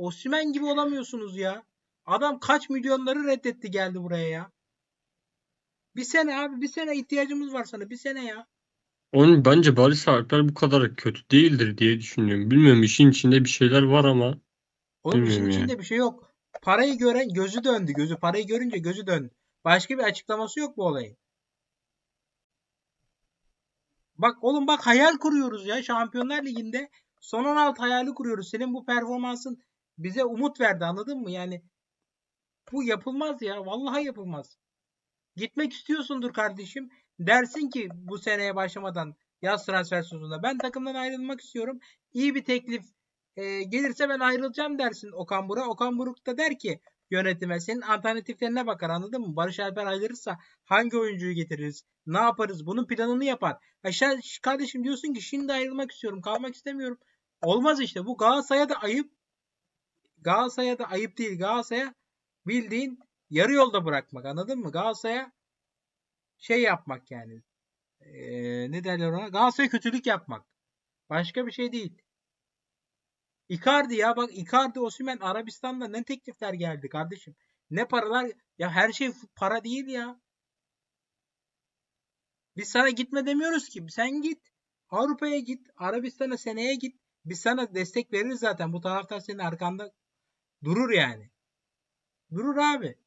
Osimhen gibi olamıyorsunuz ya. Adam kaç milyonları reddetti geldi buraya ya. Bir sene abi bir sene ihtiyacımız var sana bir sene ya. Onun bence Barış Alper bu kadar kötü değildir diye düşünüyorum. Bilmiyorum işin içinde bir şeyler var ama Oğlum işin Bilmiyorum içinde bir şey yok. Parayı gören gözü döndü. Gözü parayı görünce gözü döndü. Başka bir açıklaması yok bu olayın. Bak oğlum bak hayal kuruyoruz ya Şampiyonlar Ligi'nde son 16 hayali kuruyoruz. Senin bu performansın bize umut verdi anladın mı? Yani bu yapılmaz ya. Vallahi yapılmaz. Gitmek istiyorsundur kardeşim. Dersin ki bu seneye başlamadan yaz transfer sezonunda ben takımdan ayrılmak istiyorum. İyi bir teklif e, gelirse ben ayrılacağım dersin Okan Buruk. Okan Buruk da der ki yönetime senin alternatiflerine bakar anladın mı? Barış Alper ayrılırsa hangi oyuncuyu getiririz? Ne yaparız? Bunun planını yapar. Ha sen kardeşim diyorsun ki şimdi ayrılmak istiyorum. Kalmak istemiyorum. Olmaz işte. Bu Galatasaray'a da ayıp. Galatasaray'a da ayıp değil. Galatasaray'a bildiğin yarı yolda bırakmak anladın mı? Galatasaray'a şey yapmak yani. Ee, ne derler ona? Galatasaray'a kötülük yapmak. Başka bir şey değil. Icardi ya bak Icardi Osimhen Arabistan'da ne teklifler geldi kardeşim. Ne paralar ya her şey para değil ya. Biz sana gitme demiyoruz ki. Sen git. Avrupa'ya git. Arabistan'a seneye git. Biz sana destek veririz zaten. Bu taraftar senin arkanda durur yani. Durur abi.